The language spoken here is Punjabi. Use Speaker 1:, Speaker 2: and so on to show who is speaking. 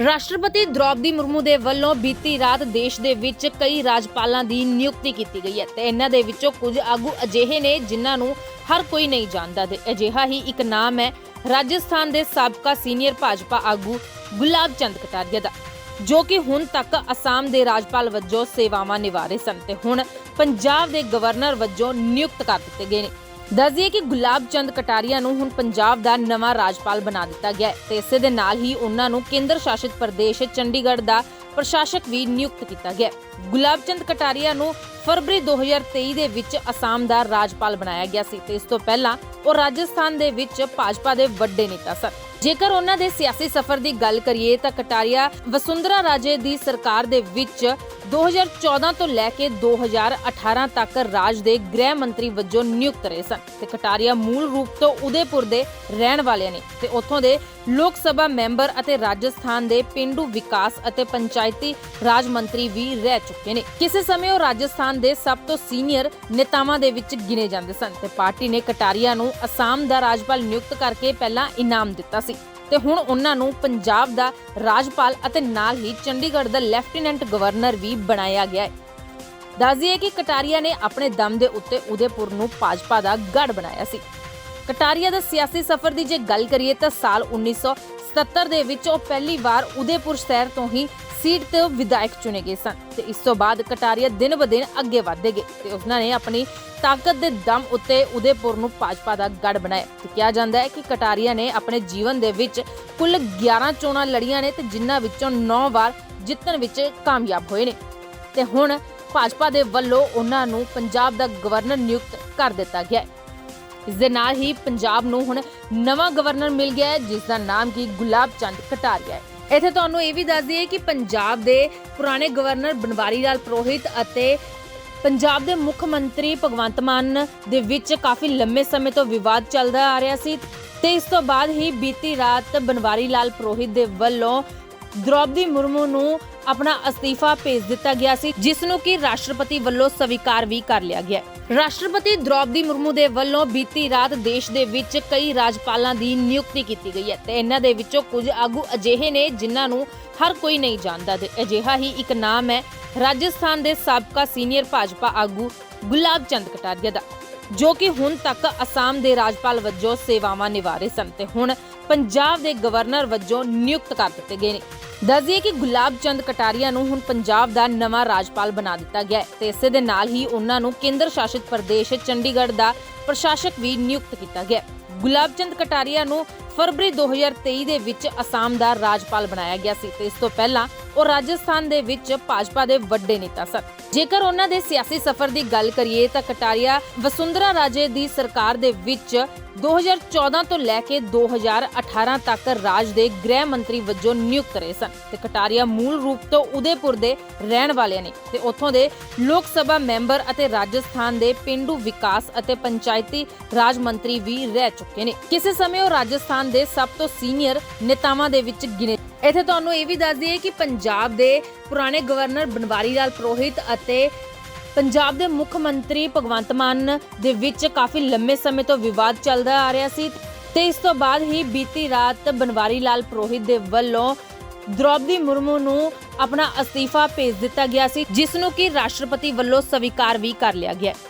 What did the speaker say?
Speaker 1: ਰਾਸ਼ਟਰਪਤੀ ਦ੍ਰੌਪਦੀ ਮੁਰਮੂ ਦੇ ਵੱਲੋਂ ਬੀਤੀ ਰਾਤ ਦੇਸ਼ ਦੇ ਵਿੱਚ ਕਈ ਰਾਜਪਾਲਾਂ ਦੀ ਨਿਯੁਕਤੀ ਕੀਤੀ ਗਈ ਹੈ ਤੇ ਇਹਨਾਂ ਦੇ ਵਿੱਚੋਂ ਕੁਝ ਆਗੂ ਅਜਿਹੇ ਨੇ ਜਿਨ੍ਹਾਂ ਨੂੰ ਹਰ ਕੋਈ ਨਹੀਂ ਜਾਣਦਾ ਤੇ ਅਜਿਹਾ ਹੀ ਇੱਕ ਨਾਮ ਹੈ ਰਾਜਸਥਾਨ ਦੇ ਸਾਬਕਾ ਸੀਨੀਅਰ ਭਾਜਪਾ ਆਗੂ ਗੁਲਾਬ ਚੰਦ ਕਟਾਰੀਆ ਦਾ, ਜੋ ਕਿ ਹੁਣ ਤੱਕ ਅਸਾਮ ਦੇ ਰਾਜਪਾਲ ਵਜੋਂ ਸੇਵਾਵਾਂ ਨਿਭਾ ਰਹੇ ਸਨ ਤੇ ਹੁਣ ਪੰਜਾਬ ਦੇ ਗਵਰਨਰ ਵਜੋਂ ਨਿਯੁਕਤ ਕਰ ਦਿੱਤੇ ਗਏ ਨੇ। ਦੱਸਦੀਏ ਕਿ ਗੁਲਾਬ ਚੰਦ ਕਟਾਰੀਆ ਨੂੰ ਹੁਣ ਪੰਜਾਬ ਦਾ ਨਵਾਂ ਰਾਜਪਾਲ ਬਣਾ ਦਿੱਤਾ ਗਿਆ ਹੈ ਤੇ ਇਸੇ ਦੇ ਨਾਲ ਹੀ ਉਹਨਾਂ ਨੂੰ ਕੇਂਦਰ ਸ਼ਾਸਿਤ ਪ੍ਰਦੇਸ਼ ਚੰਡੀਗੜ੍ਹ ਦਾ ਪ੍ਰਸ਼ਾਸਕ ਵੀ ਨਿਯੁਕਤ ਕੀਤਾ ਗਿਆ ਹੈ। ਗੁਲਾਬ ਚੰਦ ਕਟਾਰੀਆ ਨੂੰ ਫਰਵਰੀ 2023 ਦੇ ਵਿੱਚ ਅਸਾਮ ਦਾ ਰਾਜਪਾਲ ਬਣਾਇਆ ਗਿਆ ਸੀ ਤੇ ਇਸ ਤੋਂ ਪਹਿਲਾਂ ਉਹ ਰਾਜਸਥਾਨ ਦੇ ਵਿੱਚ ਭਾਜਪਾ ਦੇ ਵੱਡੇ ਨੇਤਾ ਸਨ ਜੇਕਰ ਉਹਨਾਂ ਦੇ ਸਿਆਸੀ ਸਫ਼ਰ ਦੀ ਗੱਲ ਕਰੀਏ ਤਾਂ ਕਟਾਰੀਆ ਵਸੁੰਧਰਾ ਰਾਜੇ ਦੀ ਸਰਕਾਰ ਦੇ ਵਿੱਚ 2014 ਤੋਂ ਲੈ ਕੇ 2018 ਤੱਕ ਰਾਜ ਦੇ ਗ੍ਰਹਿ ਮੰਤਰੀ ਵਜੋਂ ਨਿਯੁਕਤ ਰਹੇ ਸਨ ਤੇ ਕਟਾਰੀਆ ਮੂਲ ਰੂਪ ਤੋਂ ਉਦੈਪੁਰ ਦੇ ਰਹਿਣ ਵਾਲੇ ਨੇ ਤੇ ਉੱਥੋਂ ਦੇ ਲੋਕ ਸਭਾ ਮੈਂਬਰ ਅਤੇ ਰਾਜਸਥਾਨ ਦੇ ਪਿੰਡੂ ਵਿਕਾਸ ਅਤੇ ਪੰਚਾਇਤੀ ਰਾਜ ਮੰਤਰੀ ਵੀ ਰਹਿ ਚੁੱਕੇ ਨੇ। ਕਿਸੇ ਸਮੇਂ ਉਹ ਰਾਜਸਥਾਨ ਦੇ ਸਭ ਤੋਂ ਸੀਨੀਅਰ ਨੇਤਾਵਾਂ ਦੇ ਵਿੱਚ ਗਿਣੇ ਜਾਂਦੇ ਸਨ ਤੇ ਪਾਰਟੀ ਨੇ ਕਟਾਰੀਆ ਨੂੰ ਅਸਾਮ ਦਾ ਰਾਜਪਾਲ ਨਿਯੁਕਤ ਕਰਕੇ ਪਹਿਲਾਂ ਇਨਾਮ ਦਿੱਤਾ ਸੀ। ਤੇ ਹੁਣ ਉਹਨਾਂ ਨੂੰ ਪੰਜਾਬ ਦਾ ਰਾਜਪਾਲ ਅਤੇ ਨਾਲ ਹੀ ਚੰਡੀਗੜ੍ਹ ਦਾ ਲੈਫਟੀਨੈਂਟ ਗਵਰਨਰ ਵੀ ਬਣਾਇਆ ਗਿਆ ਹੈ। ਦੱਸਦੀਏ ਕਿ ਕਟਾਰੀਆ ਨੇ ਆਪਣੇ ਦਮ ਦੇ ਉੱਤੇ ਉਦੈਪੁਰ ਨੂੰ ਭਾਜਪਾ ਦਾ ਗੜ ਬਣਾਇਆ ਸੀ। ਕਟਾਰੀਆ ਦਾ ਸਿਆਸੀ ਸਫ਼ਰ ਦੀ ਜੇ ਗੱਲ ਕਰੀਏ ਤਾਂ ਸਾਲ 1977 ਦੇ ਵਿੱਚ ਉਹ ਪਹਿਲੀ ਵਾਰ ਉਦੈਪੁਰ ਸ਼ਹਿਰ ਤੋਂ ਹੀ ਸੀਟ ਤੇ ਵਿਧਾਇਕ ਚੁਣੇ ਗਏ ਸਨ ਤੇ ਇਸ ਤੋਂ ਬਾਅਦ ਕਟਾਰੀਆ ਦਿਨ ਬ ਦਿਨ ਅੱਗੇ ਵਧਦੇ ਗਏ ਤੇ ਉਹਨਾਂ ਨੇ ਆਪਣੀ ਤਾਕਤ ਦੇ ਦਮ ਉੱਤੇ ਉਦੈਪੁਰ ਨੂੰ ਭਾਜਪਾ ਦਾ ਗੜ ਬਣਾਇਆ ਤੇ ਕਿਹਾ ਜਾਂਦਾ ਹੈ ਕਿ ਕਟਾਰੀਆ ਨੇ ਆਪਣੇ ਜੀਵਨ ਦੇ ਵਿੱਚ ਕੁੱਲ 11 ਚੋਣਾਂ ਲੜੀਆਂ ਨੇ ਤੇ ਜਿਨ੍ਹਾਂ ਵਿੱਚੋਂ 9 ਵਾਰ ਜਿੱਤਣ ਵਿੱਚ ਕਾਮਯਾਬ ਹੋਏ ਨੇ ਤੇ ਹੁਣ ਭਾਜਪਾ ਦੇ ਵੱਲੋਂ ਉਹਨਾਂ ਨੂੰ ਪੰਜਾਬ ਦਾ ਗਵਰਨਰ ਨਿਯੁਕਤ ਕਰ ਦਿੱਤਾ ਗਿਆ ਹੈ। ਇਸ ਦੇ ਨਾਲ ਹੀ ਪੰਜਾਬ ਨੂੰ ਹੁਣ ਨਵਾਂ ਗਵਰਨਰ ਮਿਲ ਗਿਆ ਹੈ, ਜਿਸ ਦਾ ਨਾਮ ਕੀ ਗੁਲਾਬ ਚੰਦ ਕਟਾਰੀਆ ਹੈ। ਇੱਥੇ ਤੁਹਾਨੂੰ ਇਹ ਵੀ ਦੱਸ ਦਈਏ ਕਿ ਪੰਜਾਬ ਦੇ ਪੁਰਾਣੇ ਗਵਰਨਰ ਬਨਵਾਰੀ ਲਾਲ ਪ੍ਰੋਹਿਤ ਅਤੇ ਪੰਜਾਬ ਦੇ ਮੁੱਖ ਮੰਤਰੀ ਭਗਵੰਤ ਮਾਨ ਦੇ ਵਿੱਚ ਕਾਫੀ ਲੰਮੇ ਸਮੇਂ ਤੋਂ ਵਿਵਾਦ ਚੱਲਦਾ ਆ ਰਿਹਾ ਸੀ ਤੇ ਇਸ ਤੋਂ ਬਾਅਦ ਹੀ ਬੀਤੀ ਰਾਤ ਬਨਵਾਰੀ ਲਾਲ ਪ੍ਰੋਹਿਤ ਦੇ ਵੱਲੋਂ ਦ੍ਰੋਪਦੀ ਮੁਰਮੂ ਨੂੰ ਆਪਣਾ ਅਸਤੀਫਾ ਭੇਜ ਦਿੱਤਾ ਗਿਆ ਸੀ, ਜਿਸ ਨੂੰ ਕਿ ਰਾਸ਼ਟਰਪਤੀ ਵੱਲੋਂ ਸਵੀਕਾਰ ਵੀ ਕਰ ਲਿਆ ਗਿਆ ਰਾਸ਼ਟਰਪਤੀ ਦ੍ਰੌਪਦੀ ਮੁਰਮੂ ਦੇ ਵੱਲੋਂ ਬੀਤੀ ਰਾਤ ਦੇਸ਼ ਦੇ ਵਿੱਚ ਕਈ ਰਾਜਪਾਲਾਂ ਦੀ ਨਿਯੁਕਤੀ ਕੀਤੀ ਗਈ ਹੈ ਤੇ ਇਹਨਾਂ ਦੇ ਵਿੱਚੋਂ ਕੁਝ ਆਗੂ ਅਜਿਹੇ ਨੇ ਜਿਨ੍ਹਾਂ ਨੂੰ ਹਰ ਕੋਈ ਨਹੀਂ ਜਾਣਦਾ ਤੇ ਅਜਿਹਾ ਹੀ ਇੱਕ ਨਾਮ ਹੈ ਰਾਜਸਥਾਨ ਦੇ ਸਾਬਕਾ ਸੀਨੀਅਰ ਭਾਜਪਾ ਆਗੂ ਗੁਲਾਬ ਚੰਦ ਕਟਾਰੀਆ ਦਾ। ਜੋ ਕਿ ਹੁਣ ਤੱਕ ਅਸਾਮ ਦੇ ਰਾਜਪਾਲ ਵਜੋਂ ਸੇਵਾਵਾਂ ਨਿਭਾ ਰਹੇ ਸਨ ਤੇ ਹੁਣ ਪੰਜਾਬ ਦੇ ਗਵਰਨਰ ਵਜੋਂ ਨਿਯੁਕਤ ਕਰ ਦਿੱਤੇ ਗਏ ਨੇ ਦੱਸਦੀਏ ਕਿ ਗੁਲਾਬ ਚੰਦ ਕਟਾਰੀਆ ਨੂੰ ਹੁਣ ਪੰਜਾਬ ਦਾ ਨਵਾਂ ਰਾਜਪਾਲ ਬਣਾ ਦਿੱਤਾ ਗਿਆ ਹੈ ਤੇ ਇਸੇ ਦੇ ਨਾਲ ਹੀ ਉਹਨਾਂ ਨੂੰ ਕੇਂਦਰ ਸ਼ਾਸਿਤ ਪ੍ਰਦੇਸ਼ ਚੰਡੀਗੜ੍ਹ ਦਾ ਪ੍ਰਸ਼ਾਸਕ ਵੀ ਨਿਯੁਕਤ ਕੀਤਾ ਗਿਆ ਹੈ। ਗੁਲਾਬ ਚੰਦ ਕਟਾਰੀਆ ਨੂੰ ਫਰਵਰੀ 2023 ਦੇ ਵਿੱਚ ਅਸਾਮ ਦਾ ਰਾਜਪਾਲ ਬਣਾਇਆ ਗਿਆ ਸੀ ਤੇ ਇਸ ਤੋਂ ਪਹਿਲਾਂ ਉਹ ਰਾਜਸਥਾਨ ਦੇ ਵਿੱਚ ਭਾਜਪਾ ਦੇ ਵੱਡੇ ਨੇਤਾ ਸਨ। ਜੇਕਰ ਉਹਨਾਂ ਦੇ ਸਿਆਸੀ ਸਫ਼ਰ ਦੀ ਗੱਲ ਕਰੀਏ ਤਾਂ ਕਟਾਰੀਆ ਵਸੁੰਧਰਾ ਰਾਜੇ ਦੀ ਸਰਕਾਰ ਦੇ ਵਿੱਚ 2014 ਤੋਂ ਲੈ ਕੇ 2018 ਤੱਕ ਰਾਜ ਦੇ ਗ੍ਰਹਿ ਮੰਤਰੀ ਵਜੋਂ ਨਿਯੁਕਤ ਰਹੇ ਸਨ ਤੇ ਕਟਾਰੀਆ ਮੂਲ ਰੂਪ ਤੋਂ ਉਦੈਪੁਰ ਦੇ ਰਹਿਣ ਵਾਲੇ ਨੇ ਤੇ ਉੱਥੋਂ ਦੇ ਲੋਕ ਸਭਾ ਮੈਂਬਰ ਅਤੇ ਰਾਜਸਥਾਨ ਦੇ ਪਿੰਡੂ ਵਿਕਾਸ ਅਤੇ ਪੰਚਾਇਤੀ ਰਾਜ ਮੰਤਰੀ ਵੀ ਰਹਿ ਚੁੱਕੇ ਨੇ। ਕਿਸੇ ਸਮੇਂ ਉਹ ਰਾਜਸਥਾਨ ਦੇ ਸਭ ਤੋਂ ਸੀਨੀਅਰ ਨੇਤਾਵਾਂ ਦੇ ਵਿੱਚ ਗਿਣੇ। ਇੱਥੇ ਤੁਹਾਨੂੰ ਇਹ ਵੀ ਦੱਸ ਦਈਏ ਕਿ ਪੰਜਾਬ ਦੇ ਪੁਰਾਣੇ ਗਵਰਨਰ ਬਨਵਾਰੀ ਲਾਲ ਪ੍ਰੋਹਿਤ ਅਤੇ ਪੰਜਾਬ ਦੇ ਮੁੱਖ ਮੰਤਰੀ ਭਗਵੰਤ ਮਾਨ ਦੇ ਵਿੱਚ ਕਾਫੀ ਲੰਮੇ ਸਮੇਂ ਤੋਂ ਵਿਵਾਦ ਚੱਲਦਾ ਆ ਰਿਹਾ ਸੀ ਤੇ ਇਸ ਤੋਂ ਬਾਅਦ ਹੀ ਬੀਤੀ ਰਾਤ ਬਨਵਾਰੀ ਲਾਲ ਪ੍ਰੋਹਿਤ ਦੇ ਵੱਲੋਂ ਦ੍ਰੋਪਦੀ ਮੁਰਮੂ ਨੂੰ ਆਪਣਾ ਅਸਤੀਫਾ ਭੇਜ ਦਿੱਤਾ ਗਿਆ ਸੀ, ਜਿਸ ਨੂੰ ਕਿ ਰਾਸ਼ਟਰਪਤੀ ਵੱਲੋਂ ਸਵੀਕਾਰ ਵੀ ਕਰ ਲਿਆ ਗਿਆ।